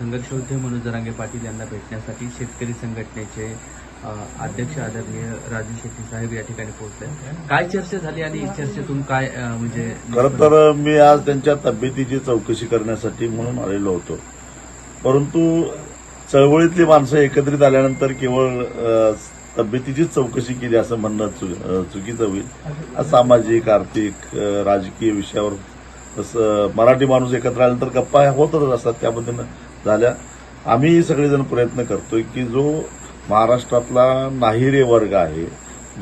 संघर्ष मनोज जरांगे पाटील यांना भेटण्यासाठी शेतकरी संघटनेचे अध्यक्ष आदरणीय राजू शेट्टी साहेब या ठिकाणी पोहोचले. काय चर्चा झाली आणि चर्चेतून काय म्हणजे खरं तर मी आज त्यांच्या तब्येतीची चौकशी करण्यासाठी म्हणून आलेलो होतो. परंतु चळवळीतली माणसं एकत्रित आल्यानंतर केवळ तब्येतीचीच चौकशी केली असं म्हणणं चु- चुकीचं होईल. सामाजिक आर्थिक राजकीय विषयावर तसं मराठी माणूस एकत्र आल्यानंतर गप्पा होतच असतात. त्याबद्दल झाल्या. आम्ही सगळेजण प्रयत्न करतोय की जो महाराष्ट्रातला नाहिरे वर्ग आहे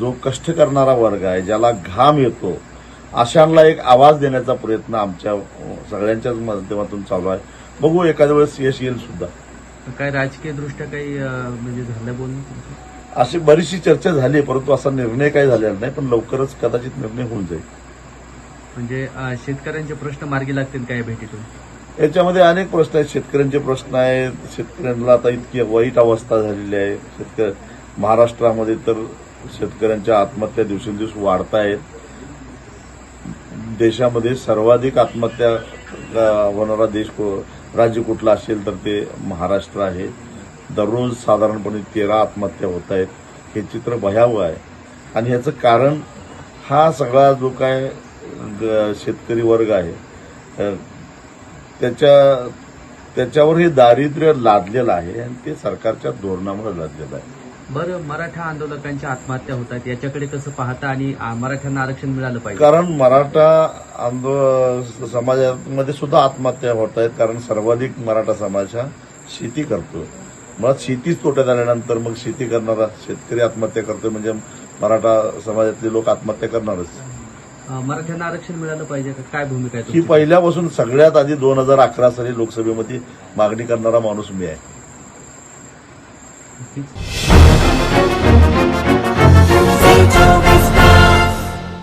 जो कष्ट करणारा वर्ग आहे ज्याला घाम येतो अशांना एक आवाज देण्याचा प्रयत्न आमच्या सगळ्यांच्याच माध्यमातून चालू आहे. बघू एखाद्या वेळेस यश येईल सुद्धा. काय राजकीय दृष्ट्या काही म्हणजे झालं बोलणं? अशी बरीचशी चर्चा झाली परंतु असा निर्णय काही झालेला नाही पण लवकरच कदाचित निर्णय होऊन जाईल. म्हणजे शेतकऱ्यांचे प्रश्न मार्गी लागतील काय भेटीतून? याच्यामध्ये अनेक प्रश्न आहेत. शेतकऱ्यांचे प्रश्न आहेत. शेतकऱ्यांना आता इतकी वाईट अवस्था झालेली आहे. शेतकरी महाराष्ट्रामध्ये तर शेतकऱ्यांच्या आत्महत्या दिवसेंदिवस वाढत आहेत देशामध्ये सर्वाधिक आत्महत्या होणारा देश राज्य कुठला असेल तर ते महाराष्ट्र आहे. दररोज साधारणपणे तेरा आत्महत्या होत आहेत हे चित्र भयावह आहे. आणि याचं कारण हा सगळा जो काय शेतकरी वर्ग आहे त्याच्या त्याच्यावर हे दारिद्र्य लादलेलं आहे आणि ते सरकारच्या धोरणामुळे लादलेलं आहे. बरं मराठा आंदोलकांच्या आत्महत्या होत आहेत याच्याकडे कसं पाहता आणि मराठ्यांना आरक्षण मिळालं पाहिजे? कारण मराठा आंदोलन समाजामध्ये सुद्धा आत्महत्या होत आहेत कारण सर्वाधिक मराठा समाज हा शेती करतो मुळात शेतीच तोट्यात आल्यानंतर मग शेती करणारा शेतकरी आत्महत्या करतोय म्हणजे मराठा समाजातले लोक आत्महत्या करणारच. मराठ्यांना आरक्षण मिळालं पाहिजे का? काय भूमिका आहे ही पहिल्यापासून सगळ्यात आधी दोन हजार अकरा साली लोकसभेमध्ये मागणी करणारा माणूस मी आहे.